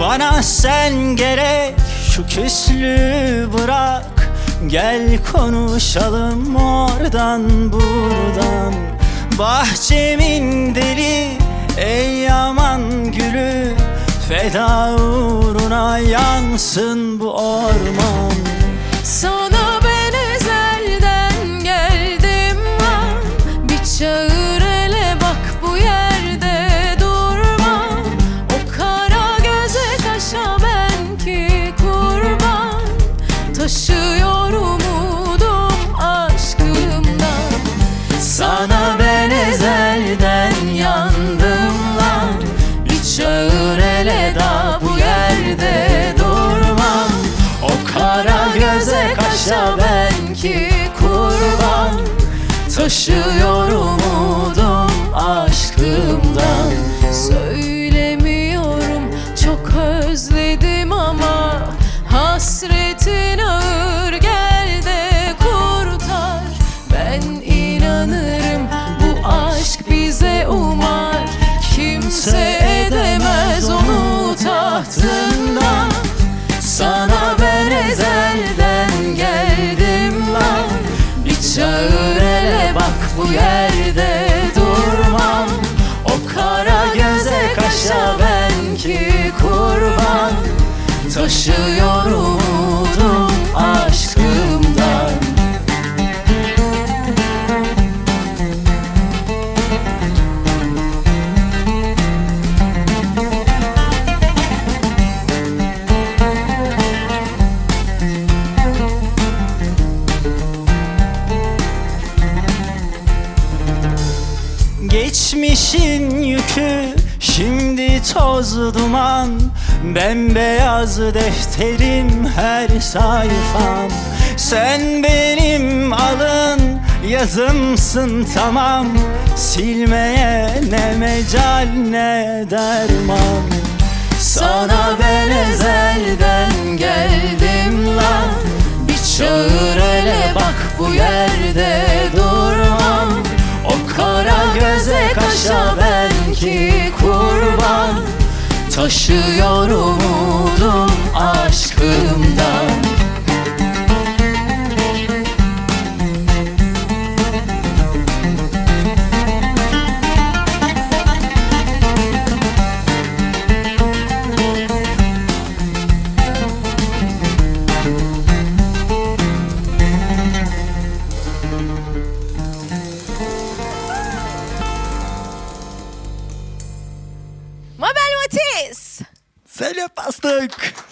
Bana sen gerek şu küslüğü bırak. Gel konuşalım oradan buradan. Bahçemin deli ey yaman gülü. Feda uğruna yansın bu orman. Sana Taşıyor umudum aşkımdan. Sana ben ezelden yandım lan. Bir çağır hele da bu yerde durmam. O kara göze kaşa ki kurban. Taşıyor umudum aşkımdan. Söylemiyorum çok özledim ama Hasretin kaşa ben ki kurban Taşıyor umudum aşkımdan. Geçmişin yükü şimdi toz duman Bembeyaz defterim her sayfam. Sen benim alın yazımsın tamam. Silmeye ne mecal ne derman. Sana ben ezelden geldim lan. Bir çağır hele bak bu yerde durmam. O kara göze kaşa ben ki kurban Taşıyor umudum aşkımdan Поставь!